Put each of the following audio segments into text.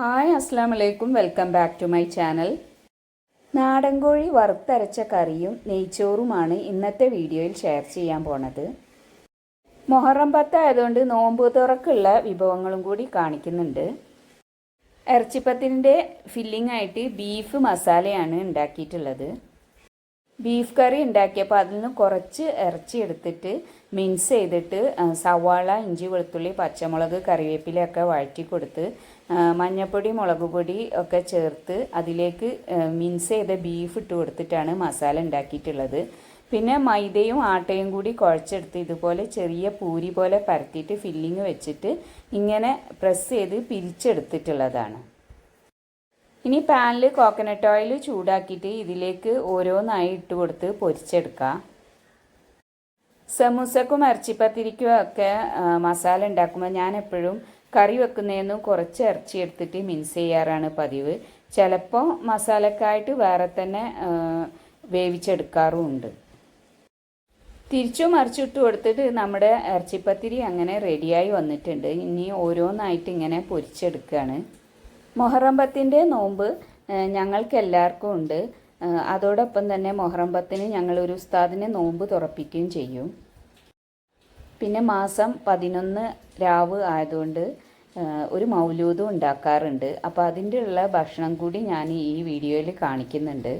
Hi അസ്സാം വലൈക്കും welcome back to my channel. നാടൻ കോഴി വറുത്തരച്ച കറിയും നെയ്ച്ചോറുമാണ് ഇന്നത്തെ വീഡിയോയിൽ ഷെയർ ചെയ്യാൻ പോണത്. മൊഹറം പത്ത് ആയതുകൊണ്ട് നോമ്പ് തുറക്കുള്ള വിഭവങ്ങളും കൂടി കാണിക്കുന്നുണ്ട്. ഇറച്ചിപ്പത്തിന്റെ ഫില്ലിംഗ് ആയിട്ട് ബീഫ് മസാലയാണ് ഉണ്ടാക്കിയിട്ടുള്ളത്. ബീഫ് കറി ഉണ്ടാക്കിയപ്പോൾ അതിൽ നിന്ന് കുറച്ച് ഇറച്ചി എടുത്തിട്ട് മിൻസ് ചെയ്തിട്ട് സവാള ഇഞ്ചി വെളുത്തുള്ളി പച്ചമുളക് കറിവേപ്പിലയൊക്കെ വഴറ്റി കൊടുത്ത് മഞ്ഞൾപ്പൊടി മുളക് പൊടി ഒക്കെ ചേർത്ത് അതിലേക്ക് മിൻസ് ചെയ്ത ബീഫ് ഇട്ട് കൊടുത്തിട്ടാണ് മസാല ഉണ്ടാക്കിയിട്ടുള്ളത്. പിന്നെ മൈദയും ആട്ടയും കൂടി കുഴച്ചെടുത്ത് ഇതുപോലെ ചെറിയ പൂരി പോലെ പരത്തിയിട്ട് ഫില്ലിങ് വെച്ചിട്ട് ഇങ്ങനെ പ്രസ് ചെയ്ത് പിരിച്ചെടുത്തിട്ടുള്ളതാണ്. ഇനി പാനിൽ കോക്കനട്ട് ഓയിൽ ചൂടാക്കിയിട്ട് ഇതിലേക്ക് ഓരോന്നായി ഇട്ട് കൊടുത്ത് പൊരിച്ചെടുക്കാം. സമൂസക്കും ഇറച്ചിപ്പത്തിരിക്കും ഒക്കെ മസാല ഉണ്ടാക്കുമ്പോൾ ഞാൻ എപ്പോഴും കറി വെക്കുന്നതിന് കുറച്ച് ഇറച്ചി എടുത്തിട്ട് മിൻസ് ചെയ്യാറാണ് പതിവ്. ചിലപ്പോൾ മസാലക്കായിട്ട് വേറെ തന്നെ വേവിച്ചെടുക്കാറുമുണ്ട്. തിരിച്ചും മറിച്ചിട്ട് കൊടുത്തിട്ട് നമ്മുടെ ഇറച്ചിപ്പത്തിരി അങ്ങനെ റെഡിയായി വന്നിട്ടുണ്ട്. ഇനി ഓരോന്നായിട്ട് ഇങ്ങനെ പൊരിച്ചെടുക്കുകയാണ് മൊഹറമ്പത്തിന്റെ നോമ്പ് ഞങ്ങൾക്ക് എല്ലാവർക്കും ഉണ്ട്. അതോടൊപ്പം തന്നെ മൊഹറമ്പത്തിന് ഞങ്ങളൊരു ഉസ്താദിനെ നോമ്പ് തുറപ്പിക്കുകയും ചെയ്യും. പിന്നെ മാസം പതിനൊന്ന് രാവ് ആയതുകൊണ്ട് ഒരു മൗലൂദും ഉണ്ടാക്കാറുണ്ട്. അപ്പോൾ അതിന്റെ ഉള്ള ഭക്ഷണം കൂടി ഞാൻ ഈ വീഡിയോയിൽ കാണിക്കുന്നുണ്ട്.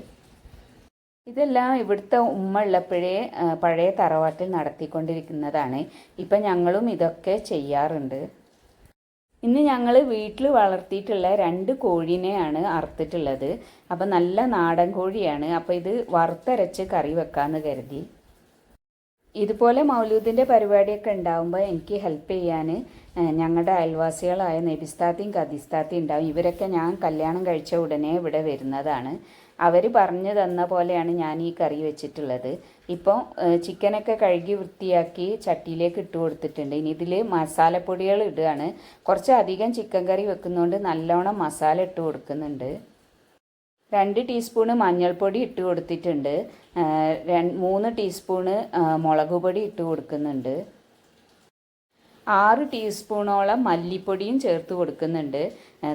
ഇതെല്ലാം ഇവിടുത്തെ ഉമ്മ ഉള്ളപ്പോഴേ പഴയ തറവാട്ടിൽ നടത്തിക്കൊണ്ടിരിക്കുന്നതാണ്. ഇപ്പം ഞങ്ങളും ഇതൊക്കെ ചെയ്യാറുണ്ട്. ഇന്ന് ഞങ്ങൾ വീട്ടിൽ വളർത്തിയിട്ടുള്ള രണ്ട് കോഴീനെയാണ് അറുത്തിട്ടുള്ളത്. അപ്പം നല്ല നാടൻ കോഴിയാണ്. അപ്പോൾ ഇത് വറുത്തരച്ച് കറി വെക്കാമെന്ന് കരുതി. ഇതുപോലെ മൗലൂദിന്റെ പരിപാടിയൊക്കെ ഉണ്ടാകുമ്പോൾ എനിക്ക് ഹെൽപ്പ് ചെയ്യാൻ ഞങ്ങളുടെ അയൽവാസികളായ നെബിസ്താത്തിയും കതിസ്താത്തിയും ഉണ്ടാവും. ഇവരൊക്കെ ഞാൻ കല്യാണം കഴിച്ച ഉടനെ ഇവിടെ വരുന്നതാണ്. അവർ പറഞ്ഞു തന്ന പോലെയാണ് ഞാൻ ഈ കറി വെച്ചിട്ടുള്ളത്. ഇപ്പോൾ ചിക്കനൊക്കെ കഴുകി വൃത്തിയാക്കി ചട്ടിയിലേക്ക് ഇട്ട് കൊടുത്തിട്ടുണ്ട്. ഇനി ഇതിൽ മസാലപ്പൊടികൾ ഇടുകയാണ്. കുറച്ച് അധികം ചിക്കൻ കറി വെക്കുന്നതുകൊണ്ട് നല്ലോണം മസാല ഇട്ട് കൊടുക്കുന്നുണ്ട്. രണ്ട് ടീസ്പൂണ് മഞ്ഞൾപ്പൊടി ഇട്ട് കൊടുത്തിട്ടുണ്ട്. മൂന്ന് ടീസ്പൂണ് മുളക് പൊടി ഇട്ട് കൊടുക്കുന്നുണ്ട്. ആറ് ടീസ്പൂണോളം മല്ലിപ്പൊടിയും ചേർത്ത് കൊടുക്കുന്നുണ്ട്.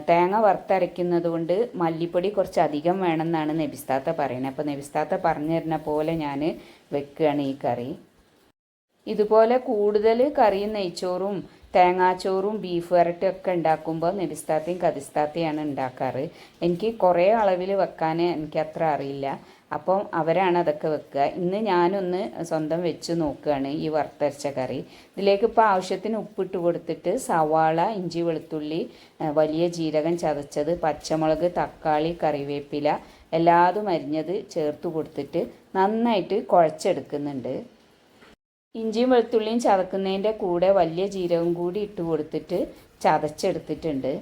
തേങ്ങ വറുത്തരയ്ക്കുന്നത് കൊണ്ട് മല്ലിപ്പൊടി കുറച്ച് അധികം വേണമെന്നാണ് നബിസ്താത്ത പറയുന്നത്. അപ്പോൾ നബിസ്താത്ത പറഞ്ഞു തരുന്ന പോലെ ഞാൻ വെക്കുകയാണ് ഈ കറി. ഇതുപോലെ കൂടുതൽ കറിയും നെയ്ച്ചോറും തേങ്ങാച്ചോറും ബീഫ് വരട്ടും ഒക്കെ ഉണ്ടാക്കുമ്പോൾ നെബിസ്താത്തയും കതിസ്താത്തയാണ് ഉണ്ടാക്കാറ്. എനിക്ക് കുറേ അളവിൽ വെക്കാൻ എനിക്ക് അത്ര അറിയില്ല. അപ്പം അവരാണ് അതൊക്കെ വെക്കുക. ഇന്ന് ഞാനൊന്ന് സ്വന്തം വെച്ച് നോക്കുകയാണ് ഈ വറുത്തരച്ച കറി. ഇതിലേക്ക് ഇപ്പോൾ ആവശ്യത്തിന് ഉപ്പിട്ട് കൊടുത്തിട്ട് സവാള ഇഞ്ചി വെളുത്തുള്ളി വലിയ ജീരകം ചതച്ചത് പച്ചമുളക് തക്കാളി കറിവേപ്പില എല്ലാതും അരിഞ്ഞത് ചേർത്ത് കൊടുത്തിട്ട് നന്നായിട്ട് കുഴച്ചെടുക്കുന്നുണ്ട്. ഇഞ്ചിയും വെളുത്തുള്ളിയും ചതക്കുന്നതിന്റെ കൂടെ വലിയ ജീരകം കൂടി ഇട്ട് കൊടുത്തിട്ട് ചതച്ചെടുത്തിട്ടുണ്ട്.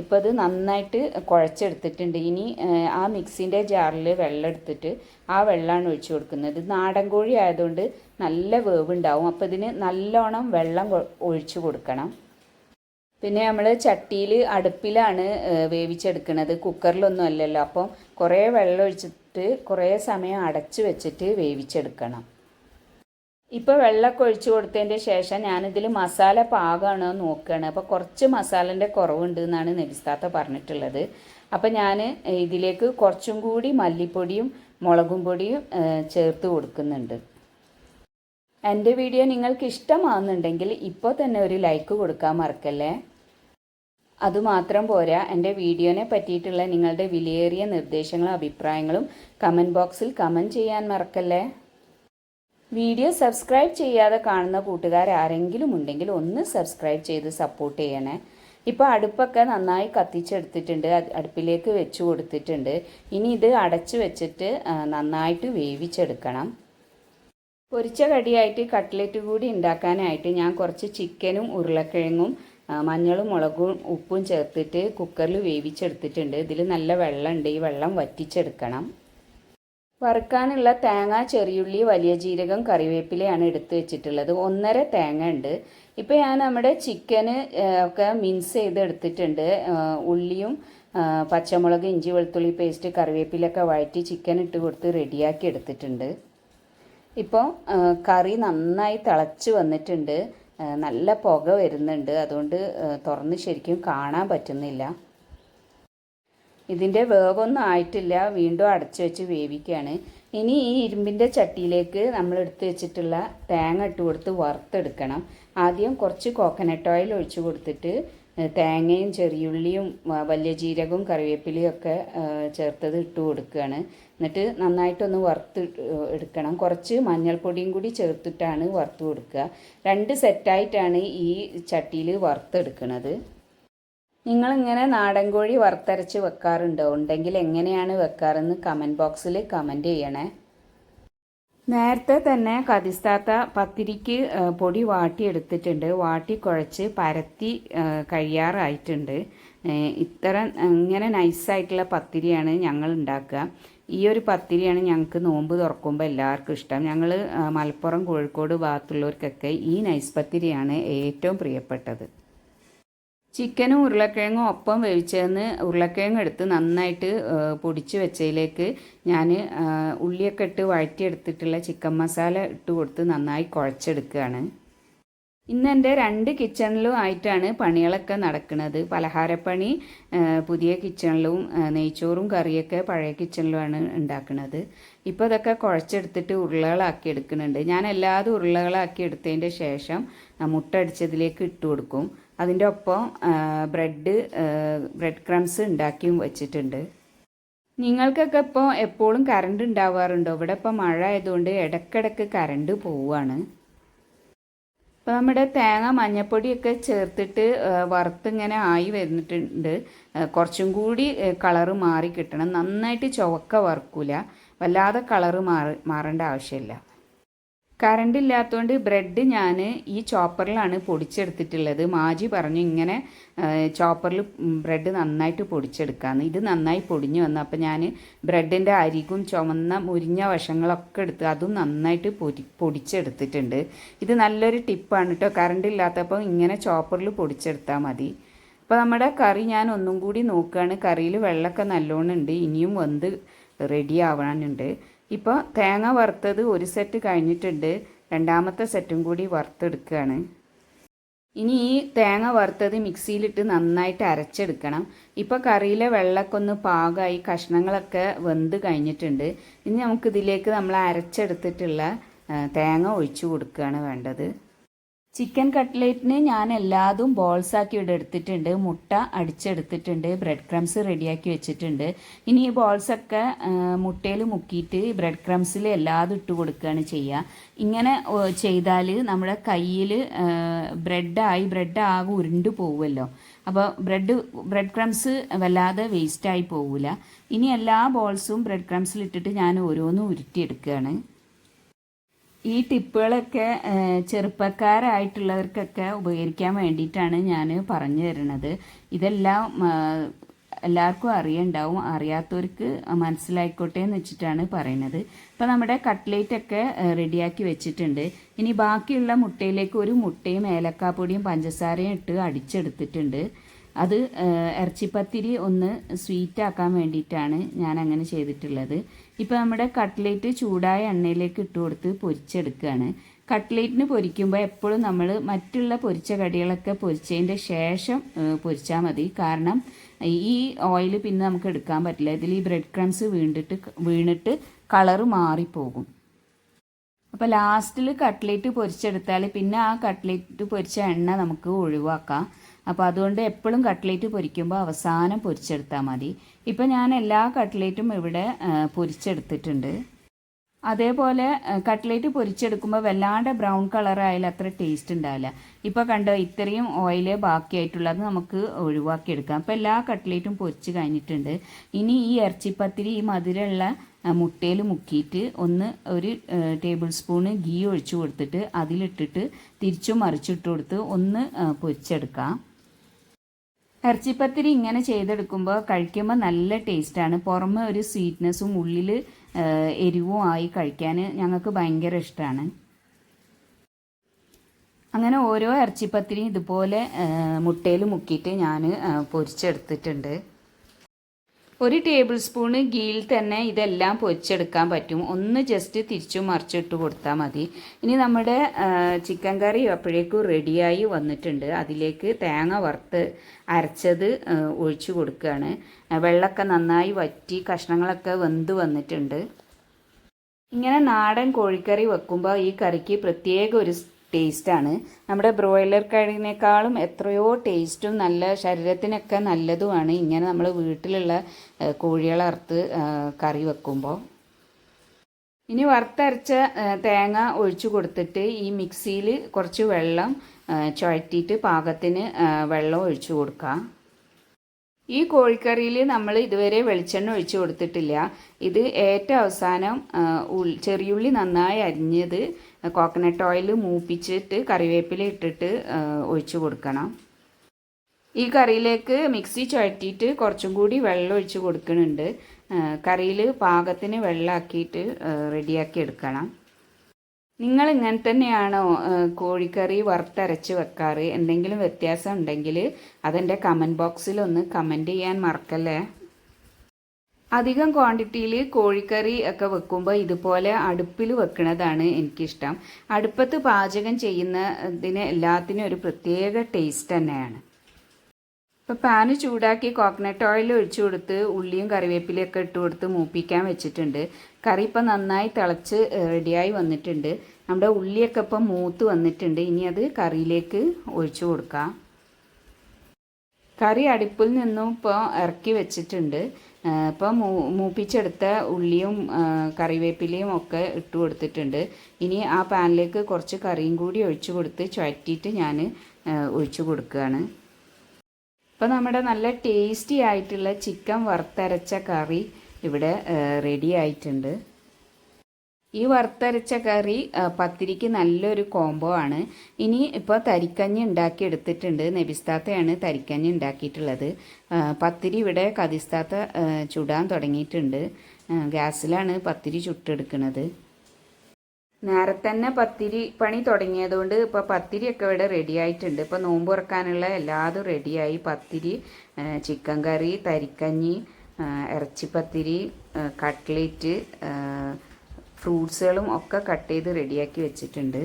ഇപ്പോൾ ഇത് നന്നായിട്ട് കുഴച്ചെടുത്തിട്ടുണ്ട്. ഇനി ആ മിക്സിന്റെ ജാറിൽ വെള്ളം എടുത്തിട്ട് ആ വെള്ളമാണ് ഒഴിച്ചു കൊടുക്കുന്നത്. നാടൻ കോഴി ആയതുകൊണ്ട് നല്ല വേവുണ്ടാവും. അപ്പോൾ ഇതിന് നല്ലോണം വെള്ളം ഒഴിച്ചു കൊടുക്കണം. പിന്നെ നമ്മൾ ചട്ടിയിൽ അടുപ്പിലാണ് വേവിച്ചെടുക്കുന്നത് കുക്കറിലൊന്നും അല്ലല്ലോ. അപ്പം കുറേ വെള്ളം ഒഴിച്ചിട്ട് കുറേ സമയം അടച്ചു വെച്ചിട്ട് വേവിച്ചെടുക്കണം. ഇപ്പോൾ വെള്ളമൊക്കെ ഒഴിച്ചു കൊടുത്തതിന്റെ ശേഷം ഞാനിതിൽ മസാല എന്ന് നോക്കുകയാണ്. അപ്പോൾ കുറച്ച് മസാലന്റെ കുറവുണ്ട് എന്നാണ് നെബിസ്താത്ത പറഞ്ഞിട്ടുള്ളത്. അപ്പോൾ ഞാൻ ഇതിലേക്ക് കുറച്ചും കൂടി മല്ലിപ്പൊടിയും മുളകും പൊടിയും ചേർത്ത് കൊടുക്കുന്നുണ്ട്. എന്റെ വീഡിയോ നിങ്ങൾക്ക് ഇഷ്ടമാകുന്നുണ്ടെങ്കിൽ ഇപ്പോൾ തന്നെ ഒരു ലൈക്ക് കൊടുക്കാൻ മറക്കല്ലേ? അതുമാത്രം പോരാ എന്റെ വീഡിയോനെ പറ്റിയിട്ടുള്ള നിങ്ങളുടെ വിലയേറിയ നിർദ്ദേശങ്ങളും അഭിപ്രായങ്ങളും കമന്റ് ബോക്സിൽ കമന്റ് ചെയ്യാൻ മറക്കല്ലേ? വീഡിയോ സബ്സ്ക്രൈബ് ചെയ്യാതെ കാണുന്ന കൂട്ടുകാർ ആരെങ്കിലും ഉണ്ടെങ്കിൽ ഒന്ന് സബ്സ്ക്രൈബ് ചെയ്ത് സപ്പോർട്ട് ചെയ്യണേ. ഇപ്പോൾ അടുപ്പൊക്കെ നന്നായി കത്തിച്ചെടുത്തിട്ടുണ്ട് അടുപ്പിലേക്ക് വെച്ച് കൊടുത്തിട്ടുണ്ട്. ഇനി ഇത് അടച്ചു വെച്ചിട്ട് നന്നായിട്ട് വേവിച്ചെടുക്കണം. പൊരിച്ച കടിയായിട്ട് കട്ട്ലറ്റ് കൂടി ഉണ്ടാക്കാനായിട്ട് ഞാൻ കുറച്ച് ചിക്കനും ഉരുളക്കിഴങ്ങും മഞ്ഞളും മുളകും ഉപ്പും ചേർത്തിട്ട് കുക്കറിൽ വേവിച്ചെടുത്തിട്ടുണ്ട്. ഇതിൽ നല്ല വെള്ളമുണ്ട് ഈ വെള്ളം വറ്റിച്ചെടുക്കണം. വറുക്കാനുള്ള തേങ്ങ ചെറിയുള്ളി വലിയ ജീരകം കറിവേപ്പിലയാണ് എടുത്തു വെച്ചിട്ടുള്ളത്. ഒന്നര തേങ്ങ ഉണ്ട്. ഇപ്പോൾ ഞാൻ നമ്മുടെ ചിക്കന് ഒക്കെ മിൻസ് ചെയ്ത് എടുത്തിട്ടുണ്ട്. ഉള്ളിയും പച്ചമുളക് ഇഞ്ചി വെളുത്തുള്ളി പേസ്റ്റ് കറിവേപ്പിലൊക്കെ വഴറ്റി ചിക്കൻ ഇട്ട് കൊടുത്ത് റെഡിയാക്കി എടുത്തിട്ടുണ്ട്. ഇപ്പോൾ കറി നന്നായി തിളച്ച് വന്നിട്ടുണ്ട്. നല്ല പുക വരുന്നുണ്ട്. അതുകൊണ്ട് തുറന്ന് ശരിക്കും കാണാൻ പറ്റുന്നില്ല. ഇതിന്റെ വേവൊന്നും ആയിട്ടില്ല. വീണ്ടും അടച്ചു വെച്ച് വേവിക്കുകയാണ് ഇനി ഈ ഇരുമ്പിന്റെ ചട്ടിയിലേക്ക് നമ്മൾ എടുത്ത് വെച്ചിട്ടുള്ള തേങ്ങ ഇട്ട് കൊടുത്ത് വറുത്തെടുക്കണം. ആദ്യം കുറച്ച് കോക്കനട്ട് ഓയിൽ ഒഴിച്ച് കൊടുത്തിട്ട് തേങ്ങയും ചെറിയുള്ളിയും വലിയ ജീരകവും കറിവേപ്പിലയും ഒക്കെ ചേർത്തത് ഇട്ട് കൊടുക്കുകയാണ്. എന്നിട്ട് നന്നായിട്ടൊന്ന് വറുത്ത് എടുക്കണം. കുറച്ച് മഞ്ഞൾപ്പൊടിയും കൂടി ചേർത്തിട്ടാണ് വറുത്ത് കൊടുക്കുക. രണ്ട് സെറ്റായിട്ടാണ് ഈ ചട്ടിയിൽ വറുത്തെടുക്കുന്നത് നിങ്ങളിങ്ങനെ നാടൻ കോഴി വറുത്തരച്ച് വെക്കാറുണ്ടോ? ഉണ്ടെങ്കിൽ എങ്ങനെയാണ് വെക്കാറെന്ന് കമന്റ് ബോക്സിൽ കമന്റ് ചെയ്യണേ. നേരത്തെ തന്നെ കതിസ്താത്ത പത്തിരിക്ക് പൊടി വാട്ടി എടുത്തിട്ടുണ്ട്. വാട്ടി കുഴച്ച് പരത്തി കഴിയാറായിട്ടുണ്ട്. ഇത്ര ഇങ്ങനെ നൈസായിട്ടുള്ള പത്തിരിയാണ് ഞങ്ങൾ ഉണ്ടാക്കുക. ഈ ഒരു പത്തിരിയാണ് ഞങ്ങൾക്ക് നോമ്പ് തുറക്കുമ്പോൾ എല്ലാവർക്കും ഇഷ്ടം. ഞങ്ങൾ മലപ്പുറം കോഴിക്കോട് ഭാഗത്തുള്ളവർക്കൊക്കെ ഈ നൈസ് പത്തിരിയാണ് ഏറ്റവും പ്രിയപ്പെട്ടത്. ചിക്കനും ഉരുളക്കിഴങ്ങും ഒപ്പം വേവിച്ചതെന്ന് ഉരുളക്കിഴങ്ങ് എടുത്ത് നന്നായിട്ട് പൊടിച്ച് വെച്ചതിലേക്ക് ഞാൻ ഉള്ളിയൊക്കെ ഇട്ട് വഴറ്റിയെടുത്തിട്ടുള്ള ചിക്കൻ മസാല ഇട്ട് കൊടുത്ത് നന്നായി കുഴച്ചെടുക്കുകയാണ്. ഇന്ന് എന്റെ രണ്ട് കിച്ചണിലും ആയിട്ടാണ് പണികളൊക്കെ നടക്കുന്നത്. പലഹാരപ്പണി പുതിയ കിച്ചണിലും നെയ്ച്ചോറും കറിയൊക്കെ പഴയ കിച്ചണിലുമാണ് ഉണ്ടാക്കുന്നത്. ഇപ്പോൾ ഇതൊക്കെ കുഴച്ചെടുത്തിട്ട് ഉരുളകളാക്കി എടുക്കുന്നുണ്ട്. ഞാൻ എല്ലാതും ഉരുളകളാക്കി എടുത്തതിന്റെ ശേഷം മുട്ട അടിച്ചതിലേക്ക് ഇട്ട് കൊടുക്കും. അതിന്റെ ഒപ്പം ബ്രെഡ് ബ്രെഡ് ക്രംസ് ഉണ്ടാക്കിയും വെച്ചിട്ടുണ്ട്. നിങ്ങൾക്കൊക്കെ ഇപ്പോൾ എപ്പോഴും കറണ്ട് ഉണ്ടാവാറുണ്ടോ? ഇവിടെ ഇപ്പോൾ മഴ ആയതുകൊണ്ട് ഇടയ്ക്കിടയ്ക്ക് കറണ്ട് പോവുകയാണ് ഇപ്പോൾ നമ്മുടെ തേങ്ങ മഞ്ഞപ്പൊടിയൊക്കെ ചേർത്തിട്ട് വറുത്ത് വറുത്തിങ്ങനെ ആയി വരുന്നിട്ടുണ്ട് കുറച്ചും കൂടി കളറ് മാറി കിട്ടണം. നന്നായിട്ട് ചുവക്ക വറുക്കൂല. വല്ലാതെ കളറ് മാറി മാറേണ്ട ആവശ്യമില്ല. കറണ്ട് ഇല്ലാത്തതുകൊണ്ട് ബ്രെഡ് ഞാൻ ഈ ചോപ്പറിലാണ് പൊടിച്ചെടുത്തിട്ടുള്ളത്. മാജി പറഞ്ഞു ഇങ്ങനെ ചോപ്പറിൽ ബ്രെഡ് നന്നായിട്ട് പൊടിച്ചെടുക്കാമെന്ന് ഇത് നന്നായി പൊടിഞ്ഞു വന്നു. അപ്പോൾ ഞാൻ ബ്രെഡിന്റെ അരികും ചുമന്ന മുരിഞ്ഞ വശങ്ങളൊക്കെ എടുത്ത് അതും നന്നായിട്ട് പൊരി പൊടിച്ചെടുത്തിട്ടുണ്ട്. ഇത് നല്ലൊരു ടിപ്പാണ് കേട്ടോ കറണ്ട് ഇല്ലാത്തപ്പോൾ ഇങ്ങനെ ചോപ്പറിൽ പൊടിച്ചെടുത്താൽ മതി. അപ്പോൾ നമ്മുടെ കറി ഞാൻ ഒന്നും കൂടി നോക്കുകയാണ് കറിയിൽ വെള്ളമൊക്കെ നല്ലോണം ഉണ്ട്. ഇനിയും വെന്ത് റെഡി ആവാനുണ്ട്. ഇപ്പോൾ തേങ്ങ വറുത്തത് ഒരു സെറ്റ് കഴിഞ്ഞിട്ടുണ്ട്. രണ്ടാമത്തെ സെറ്റും കൂടി വറുത്തെടുക്കുകയാണ് ഇനി ഈ തേങ്ങ വറുത്തത് മിക്സിയിലിട്ട് നന്നായിട്ട് അരച്ചെടുക്കണം. ഇപ്പോൾ കറിയിലെ വെള്ളമൊക്കെ ഒന്ന് പാകമായി കഷ്ണങ്ങളൊക്കെ വെന്ത് കഴിഞ്ഞിട്ടുണ്ട്. ഇനി നമുക്കിതിലേക്ക് നമ്മൾ അരച്ചെടുത്തിട്ടുള്ള തേങ്ങ ഒഴിച്ചു കൊടുക്കുകയാണ് വേണ്ടത്. ചിക്കൻ കട്ട്ലേറ്റിന് ഞാൻ എല്ലാതും ബോൾസ് ആക്കി ഇവിടെ എടുത്തിട്ടുണ്ട്. മുട്ട അടിച്ചെടുത്തിട്ടുണ്ട്. ബ്രെഡ് ക്രംസ് റെഡിയാക്കി വെച്ചിട്ടുണ്ട്. ഇനി ഈ ബോൾസൊക്കെ മുട്ടയിൽ മുക്കിയിട്ട് ബ്രെഡ് ക്രംസിൽ എല്ലാതും ഇട്ട് കൊടുക്കുകയാണ് ചെയ്യുക. ഇങ്ങനെ ചെയ്താൽ നമ്മുടെ കയ്യിൽ ബ്രെഡായി ബ്രെഡ് ആകെ ഉരുണ്ടു പോവുമല്ലോ. അപ്പോൾ ബ്രെഡ് ബ്രെഡ് ക്രംസ് വല്ലാതെ വേസ്റ്റായി പോവില്ല ഇനി എല്ലാ ബോൾസും ബ്രെഡ് ക്രംസിലിട്ടിട്ട് ഞാൻ ഓരോന്നും ഉരുട്ടിയെടുക്കുകയാണ്. ഈ ടിപ്പുകളൊക്കെ ചെറുപ്പക്കാരായിട്ടുള്ളവർക്കൊക്കെ ഉപകരിക്കാൻ വേണ്ടിയിട്ടാണ് ഞാൻ പറഞ്ഞു തരുന്നത്. ഇതെല്ലാം എല്ലാവർക്കും അറിയണ്ടാവും അറിയാത്തവർക്ക് മനസ്സിലായിക്കോട്ടെ എന്ന് വെച്ചിട്ടാണ് പറയുന്നത്. ഇപ്പം നമ്മുടെ കട്ട്ലേറ്റ് ഒക്കെ റെഡിയാക്കി വെച്ചിട്ടുണ്ട്. ഇനി ബാക്കിയുള്ള മുട്ടയിലേക്ക് ഒരു മുട്ടയും ഏലക്കാപ്പൊടിയും പഞ്ചസാരയും ഇട്ട് അടിച്ചെടുത്തിട്ടുണ്ട്. അത് ഇറച്ചിപ്പത്തിരി ഒന്ന് സ്വീറ്റ് ആക്കാൻ വേണ്ടിയിട്ടാണ് ഞാൻ അങ്ങനെ ചെയ്തിട്ടുള്ളത്. ഇപ്പോൾ നമ്മുടെ കട്ട്ലേറ്റ് ചൂടായ എണ്ണയിലേക്ക് ഇട്ട് കൊടുത്ത് പൊരിച്ചെടുക്കുകയാണ് കട്ട്ലേറ്റിന് പൊരിക്കുമ്പോൾ എപ്പോഴും നമ്മൾ മറ്റുള്ള പൊരിച്ച കടികളൊക്കെ പൊരിച്ചതിന്റെ ശേഷം പൊരിച്ചാൽ മതി. കാരണം ഈ ഓയിൽ പിന്നെ നമുക്ക് എടുക്കാൻ പറ്റില്ല. ഇതിൽ ഈ ബ്രെഡ് ക്രംസ് വീണ്ടിട്ട് വീണിട്ട് കളറ് മാറിപ്പോകും. അപ്പോൾ ലാസ്റ്റിൽ കട്ട്ലേറ്റ് പൊരിച്ചെടുത്താൽ പിന്നെ ആ കട്ട്ലേറ്റ് പൊരിച്ച എണ്ണ നമുക്ക് ഒഴിവാക്കാം. അപ്പോൾ അതുകൊണ്ട് എപ്പോഴും കട്ട്ലേറ്റ് പൊരിക്കുമ്പോൾ അവസാനം പൊരിച്ചെടുത്താൽ മതി. ഇപ്പോൾ ഞാൻ എല്ലാ കട്ട്ലേറ്റും ഇവിടെ പൊരിച്ചെടുത്തിട്ടുണ്ട്. അതേപോലെ കട്ട്ലേറ്റ് പൊരിച്ചെടുക്കുമ്പോൾ വല്ലാണ്ട് ബ്രൗൺ കളറായാലും അത്ര ടേസ്റ്റ് ഉണ്ടാവില്ല. ഇപ്പോൾ കണ്ടോ ഇത്രയും ഓയിൽ ബാക്കിയായിട്ടുള്ളത് നമുക്ക് ഒഴിവാക്കിയെടുക്കാം. അപ്പോൾ എല്ലാ കട്ട്ലേറ്റും പൊരിച്ച് കഴിഞ്ഞിട്ടുണ്ട്. ഇനി ഈ ഇറച്ചിപ്പത്തിരി ഈ മധുരമുള്ള മുട്ടയിൽ മുക്കിയിട്ട് ഒന്ന് ഒരു ടേബിൾ സ്പൂണ് ഗീ ഒഴിച്ചു കൊടുത്തിട്ട് അതിലിട്ടിട്ട് തിരിച്ചും മറിച്ചിട്ട് കൊടുത്ത് ഒന്ന് പൊരിച്ചെടുക്കാം. ഇറച്ചിപ്പത്തിരി ഇങ്ങനെ ചെയ്തെടുക്കുമ്പോൾ കഴിക്കുമ്പോൾ നല്ല ടേസ്റ്റാണ്. പുറമെ ഒരു സ്വീറ്റ്നെസ്സും ഉള്ളിൽ എരിവും ആയി കഴിക്കാൻ ഞങ്ങൾക്ക് ഭയങ്കര ഇഷ്ടമാണ് അങ്ങനെ ഓരോ ഇറച്ചിപ്പത്തിരിയും ഇതുപോലെ മുട്ടയിൽ മുക്കിയിട്ട് ഞാൻ പൊരിച്ചെടുത്തിട്ടുണ്ട്. ഒരു ടേബിൾ സ്പൂണ് ഗീയിൽ തന്നെ ഇതെല്ലാം പൊരിച്ചെടുക്കാൻ പറ്റും. ഒന്ന് ജസ്റ്റ് തിരിച്ചു മറിച്ചിട്ട് കൊടുത്താൽ മതി. ഇനി നമ്മുടെ ചിക്കൻ കറി അപ്പോഴേക്കും റെഡിയായി വന്നിട്ടുണ്ട്. അതിലേക്ക് തേങ്ങ വറുത്ത് അരച്ചത് ഒഴിച്ചു കൊടുക്കുകയാണ് വെള്ളമൊക്കെ നന്നായി വറ്റി കഷ്ണങ്ങളൊക്കെ വെന്ത് വന്നിട്ടുണ്ട്. ഇങ്ങനെ നാടൻ കോഴിക്കറി വെക്കുമ്പോൾ ഈ കറിക്ക് പ്രത്യേക ഒരു ടേസ്റ്റാണ്. നമ്മുടെ ബ്രോയിലർ കഴിനേക്കാളും എത്രയോ ടേസ്റ്റും നല്ല ശരീരത്തിനൊക്കെ നല്ലതുമാണ്. ഇങ്ങനെ നമ്മൾ വീട്ടിലുള്ള കോഴികളെ കറി വെക്കുമ്പോൾ ഇനി വറുത്തരച്ച തേങ്ങ ഒഴിച്ചു കൊടുത്തിട്ട് ഈ മിക്സിയിൽ കുറച്ച് വെള്ളം ചുഴറ്റിയിട്ട് പാകത്തിന് വെള്ളം ഒഴിച്ചു കൊടുക്കാം. ഈ കോഴിക്കറിയിൽ നമ്മൾ ഇതുവരെ വെളിച്ചെണ്ണ ഒഴിച്ചു കൊടുത്തിട്ടില്ല. ഇത് ഏറ്റവും അവസാനം ചെറിയുള്ളി നന്നായി അരിഞ്ഞത് കോക്കനട്ട് ഓയിൽ മൂപ്പിച്ചിട്ട് കറിവേപ്പില ഇട്ടിട്ട് ഒഴിച്ചു കൊടുക്കണം. ഈ കറിയിലേക്ക് മിക്സി ചുഴറ്റിയിട്ട് കുറച്ചും കൂടി വെള്ളം ഒഴിച്ച് കൊടുക്കുന്നുണ്ട്. കറിയിൽ പാകത്തിന് വെള്ളമാക്കിയിട്ട് റെഡിയാക്കി എടുക്കണം. നിങ്ങൾ ഇങ്ങനെ തന്നെയാണോ കോഴിക്കറി വറുത്തരച്ച് വെക്കാറ്? എന്തെങ്കിലും വ്യത്യാസം ഉണ്ടെങ്കിൽ അതെന്റെ കമന്റ് ബോക്സിൽ ഒന്ന് കമന്റ് ചെയ്യാൻ മറക്കല്ലേ? അധികം ക്വാണ്ടിറ്റിയിൽ കോഴിക്കറി ഒക്കെ വെക്കുമ്പോൾ ഇതുപോലെ അടുപ്പിൽ വെക്കുന്നതാണ് എനിക്കിഷ്ടം. അടുപ്പത്ത് പാചകം ചെയ്യുന്നതിന് എല്ലാത്തിനും ഒരു പ്രത്യേക ടേസ്റ്റ് തന്നെയാണ്. ഇപ്പോൾ പാന് ചൂടാക്കി കോക്കനട്ട് ഓയിൽ ഒഴിച്ചു കൊടുത്ത് ഉള്ളിയും കറിവേപ്പിലയൊക്കെ ഇട്ട് കൊടുത്ത് മൂപ്പിക്കാൻ വെച്ചിട്ടുണ്ട്. കറി ഇപ്പം നന്നായി തിളച്ച് റെഡിയായി വന്നിട്ടുണ്ട്. നമ്മുടെ ഉള്ളിയൊക്കെ ഇപ്പം മൂത്ത് വന്നിട്ടുണ്ട്. ഇനി അത് കറിയിലേക്ക് ഒഴിച്ചു കൊടുക്കാം. കറി അടുപ്പിൽ നിന്നും ഇപ്പോൾ ഇറക്കി വെച്ചിട്ടുണ്ട്. ഇപ്പോൾ മൂ മൂപ്പിച്ചെടുത്ത ഉള്ളിയും കറിവേപ്പിലയും ഒക്കെ ഇട്ട് കൊടുത്തിട്ടുണ്ട്. ഇനി ആ പാനിലേക്ക് കുറച്ച് കറിയും കൂടി ഒഴിച്ചു കൊടുത്ത് ചുഴറ്റിയിട്ട് ഞാൻ ഒഴിച്ചു കൊടുക്കുകയാണ്. ഇപ്പോൾ നമ്മുടെ നല്ല ടേസ്റ്റി ആയിട്ടുള്ള ചിക്കൻ വറുത്തരച്ച കറി ഇവിടെ റെഡി ആയിട്ടുണ്ട്. ഈ വറുത്തരച്ച കറി പത്തിരിക്ക് നല്ലൊരു കോംബോ ആണ്. ഇനി ഇപ്പോൾ തരിക്കഞ്ഞി ഉണ്ടാക്കി എടുത്തിട്ടുണ്ട് നെബിസ്താത്തയാണ് തരിക്കഞ്ഞി ഉണ്ടാക്കിയിട്ടുള്ളത്. പത്തിരി ഇവിടെ കതിസ്താത്ത ചുടാൻ തുടങ്ങിയിട്ടുണ്ട്. ഗ്യാസിലാണ് പത്തിരി ചുട്ടെടുക്കുന്നത്. നേരത്തെ തന്നെ പത്തിരി പണി തുടങ്ങിയതുകൊണ്ട് ഇപ്പോൾ പത്തിരിയൊക്കെ ഇവിടെ റെഡി ആയിട്ടുണ്ട്. ഇപ്പോൾ നോമ്പ് തുറക്കാനുള്ള എല്ലാതും റെഡിയായി പത്തിരി ചിക്കൻ കറി തരിക്കഞ്ഞി ഇറച്ചി ഇറച്ചിപ്പത്തിരി കട്ട്ലേറ്റ് ഫ്രൂട്ട്സുകളും ഒക്കെ കട്ട് ചെയ്ത് റെഡിയാക്കി വെച്ചിട്ടുണ്ട്.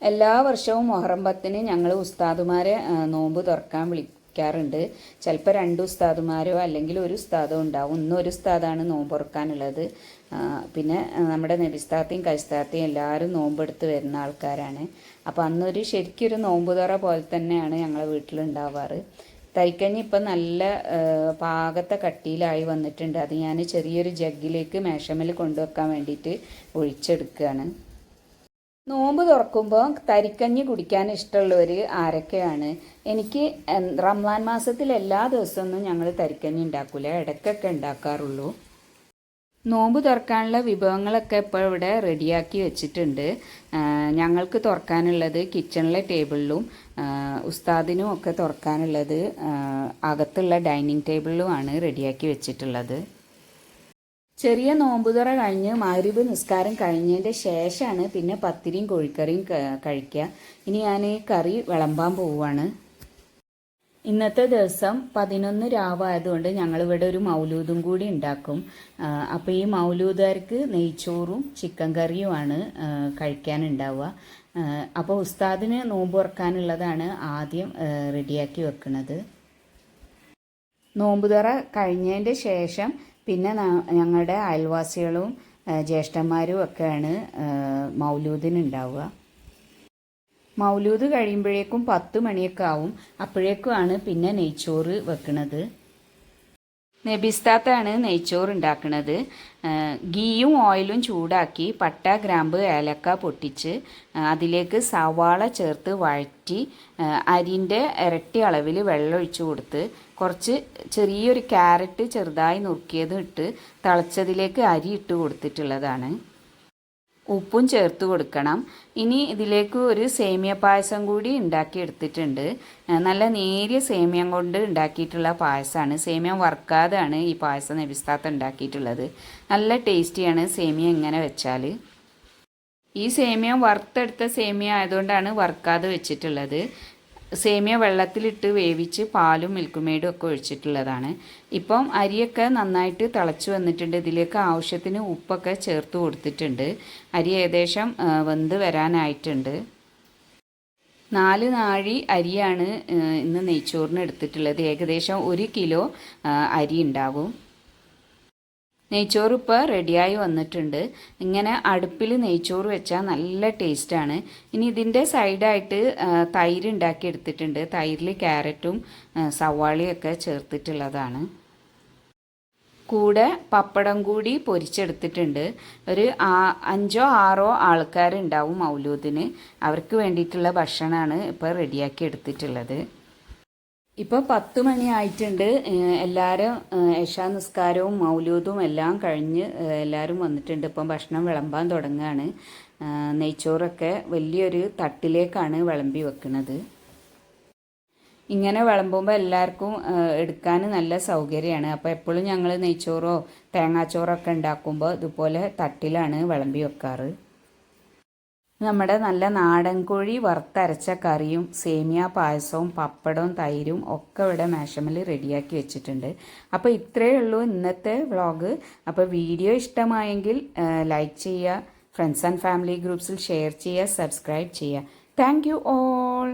എല്ലാ വർഷവും മൊഹറം പത്തിന് ഞങ്ങൾ ഉസ്താദുമാരെ നോമ്പ് തുറക്കാൻ വിളിക്കാറുണ്ട്. ചിലപ്പോൾ രണ്ട് ഉസ്താദുമാരോ അല്ലെങ്കിൽ ഒരു ഉസ്താദോ ഉണ്ടാവും. ഇന്നൊരു ഒരു ഉസ്താദാണ് നോമ്പ് തുറക്കാനുള്ളത്. ആ, പിന്നെ നമ്മുടെ നെബിസ്താത്തയും കൈസ്താത്തയും എല്ലാവരും നോമ്പെടുത്ത് വരുന്ന ആൾക്കാരാണ്. അപ്പോൾ അന്നൊരു ശരിക്കൊരു നോമ്പ് തുറ പോലെ തന്നെയാണ് ഞങ്ങളെ വീട്ടിലുണ്ടാവാറ്. തൈക്കഞ്ഞി ഇപ്പം നല്ല പാകത്തെ കട്ടിയിലായി വന്നിട്ടുണ്ട്. അത് ഞാൻ ചെറിയൊരു ജഗ്ഗിലേക്ക് മേശമിൽ കൊണ്ടുവെക്കാൻ വേണ്ടിയിട്ട് ഒഴിച്ചെടുക്കുകയാണ് നോമ്പ് തുറക്കുമ്പോൾ തരിക്കഞ്ഞി കുടിക്കാൻ ഇഷ്ടമുള്ളവർ ആരൊക്കെയാണ്? എനിക്ക് റംസാൻ മാസത്തിൽ എല്ലാ ദിവസമൊന്നും ഞങ്ങൾ തരിക്കഞ്ഞി ഉണ്ടാക്കില്ല ഇടയ്ക്കൊക്കെ ഉണ്ടാക്കാറുള്ളൂ. നോമ്പ് തുറക്കാനുള്ള വിഭവങ്ങളൊക്കെ ഇപ്പോൾ ഇവിടെ റെഡിയാക്കി വെച്ചിട്ടുണ്ട്. ഞങ്ങൾക്ക് തുറക്കാനുള്ളത് കിച്ചണിലെ ടേബിളിലും ഉസ്താദിനും ഒക്കെ തുറക്കാനുള്ളത് അകത്തുള്ള ഡൈനിങ് ടേബിളിലുമാണ് റെഡിയാക്കി വെച്ചിട്ടുള്ളത്. ചെറിയ നോമ്പുതുറ കഴിഞ്ഞ് മാരിബ് നിസ്കാരം കഴിഞ്ഞതിന്റെ ശേഷമാണ് പിന്നെ പത്തിരിയും കോഴിക്കറിയും കഴിക്കുക. ഇനി ഞാൻ കറി വിളമ്പാൻ പോവുകയാണ്. ഇന്നത്തെ ദിവസം പതിനൊന്ന് രാവായതുകൊണ്ട് ഞങ്ങളിവിടെ ഒരു മൗലൂദും കൂടി ഉണ്ടാക്കും. അപ്പോൾ ഈ മൗലൂദുകാർക്ക് നെയ്ച്ചോറും ചിക്കൻ കറിയുമാണ് കഴിക്കാനുണ്ടാവുക. അപ്പോൾ ഉസ്താദിന് നോമ്പ് തുറക്കാനുള്ളതാണ് ആദ്യം റെഡിയാക്കി വെക്കുന്നത് നോമ്പ് തുറ കഴിഞ്ഞതിന്റെ ശേഷം പിന്നെ ഞങ്ങളുടെ അയൽവാസികളും ജ്യേഷ്ഠന്മാരും ഒക്കെയാണ് മൗലൂദിനുണ്ടാവുക. മൗലൂദ് കഴിയുമ്പോഴേക്കും പത്ത് മണിയൊക്കെ ആവും. അപ്പോഴേക്കുമാണ് പിന്നെ നെയ്ച്ചോറ് വെക്കുന്നത് നബിസ്താത്താണ് നെയ്ച്ചോറ് ഉണ്ടാക്കുന്നത് ഗീയും ഓയിലും ചൂടാക്കി പട്ട ഗ്രാമ്പ് ഏലക്ക പൊട്ടിച്ച് അതിലേക്ക് സവാള ചേർത്ത് വഴറ്റി അരിന്റെ ഇരട്ടി അളവിൽ വെള്ളം കൊടുത്ത് കുറച്ച് ചെറിയൊരു ക്യാരറ്റ് ചെറുതായി നുറുക്കിയത് ഇട്ട് തിളച്ചതിലേക്ക് അരി ഇട്ട് കൊടുത്തിട്ടുള്ളതാണ്. ഉപ്പും ചേർത്ത് കൊടുക്കണം. ഇനി ഇതിലേക്ക് ഒരു സേമിയ പായസം കൂടി ഉണ്ടാക്കി എടുത്തിട്ടുണ്ട്. നല്ല നേരിയ സേമിയം കൊണ്ട് ഉണ്ടാക്കിയിട്ടുള്ള പായസമാണ്. സേമിയം വറുക്കാതെയാണ് ഈ പായസം നബിസ്താത്ത ഉണ്ടാക്കിയിട്ടുള്ളത്. നല്ല ടേസ്റ്റിയാണ് സേമിയ ഇങ്ങനെ വെച്ചാൽ ഈ സേമിയം വറുത്തെടുത്ത സേമിയ ആയതുകൊണ്ടാണ് വറുക്കാതെ വെച്ചിട്ടുള്ളത്. സേമിയ വെള്ളത്തിലിട്ട് വേവിച്ച് പാലും മിൽക്കുമേടും ഒക്കെ ഒഴിച്ചിട്ടുള്ളതാണ്. ഇപ്പം അരിയൊക്കെ നന്നായിട്ട് തിളച്ച് വന്നിട്ടുണ്ട്. ഇതിലേക്ക് ആവശ്യത്തിന് ഉപ്പൊക്കെ ചേർത്ത് കൊടുത്തിട്ടുണ്ട്. അരി ഏകദേശം വെന്ത് വരാനായിട്ടുണ്ട്. നാല് നാഴി അരിയാണ് ഇന്ന് നെയ്ച്ചോറിന് എടുത്തിട്ടുള്ളത്. ഏകദേശം ഒരു കിലോ അരി ഉണ്ടാകും. നെയ്ച്ചോറ് ഇപ്പോൾ റെഡിയായി വന്നിട്ടുണ്ട്. ഇങ്ങനെ അടുപ്പിൽ നെയ്ച്ചോറ് വെച്ചാൽ നല്ല ടേസ്റ്റാണ് ഇനി ഇതിന്റെ സൈഡായിട്ട് തൈര് ഉണ്ടാക്കി എടുത്തിട്ടുണ്ട് തൈരിൽ ക്യാരറ്റും സവാളിയൊക്കെ സവാളയും ഒക്കെ ചേർത്തിട്ടുള്ളതാണ്. കൂടെ പപ്പടം കൂടി പൊരിച്ചെടുത്തിട്ടുണ്ട്. ഒരു അഞ്ചോ ആറോ ആൾക്കാരുണ്ടാവും മൗലൂദിന്. അവർക്ക് വേണ്ടിയിട്ടുള്ള ഭക്ഷണമാണ് ഇപ്പോൾ റെഡിയാക്കി എടുത്തിട്ടുള്ളത്. ഇപ്പോൾ പത്ത് മണി ആയിട്ടുണ്ട്. എല്ലാവരും യശാ നിസ്കാരവും മൗലൂദും എല്ലാം കഴിഞ്ഞ് എല്ലാവരും വന്നിട്ടുണ്ട്. ഇപ്പം ഭക്ഷണം വിളമ്പാൻ തുടങ്ങുകയാണ് നെയ്ച്ചോറൊക്കെ വലിയൊരു തട്ടിലേക്കാണ് വിളമ്പി വെക്കുന്നത് ഇങ്ങനെ വിളമ്പുമ്പോൾ എല്ലാവർക്കും എടുക്കാൻ നല്ല സൗകര്യമാണ്. അപ്പോൾ എപ്പോഴും ഞങ്ങൾ നെയ്ച്ചോറോ തേങ്ങാച്ചോറൊക്കെ ഉണ്ടാക്കുമ്പോൾ ഇതുപോലെ തട്ടിലാണ് വിളമ്പി വെക്കാറ്. നമ്മുടെ നല്ല നാടൻ കോഴി വറുത്തരച്ച കറിയും സേമിയ പായസവും പപ്പടവും തൈരും ഒക്കെ ഇവിടെ മേശമൽ റെഡിയാക്കി വെച്ചിട്ടുണ്ട്. അപ്പോൾ ഇത്രയേ ഉള്ളൂ ഇന്നത്തെ വ്ളോഗ്. അപ്പോൾ വീഡിയോ ഇഷ്ടമായെങ്കിൽ ലൈക്ക് ചെയ്യുക ഫ്രണ്ട്സ് ആൻഡ് ഫാമിലി ഗ്രൂപ്പ്സിൽ ഷെയർ ചെയ്യുക സബ്സ്ക്രൈബ് ചെയ്യുക. Thank you all.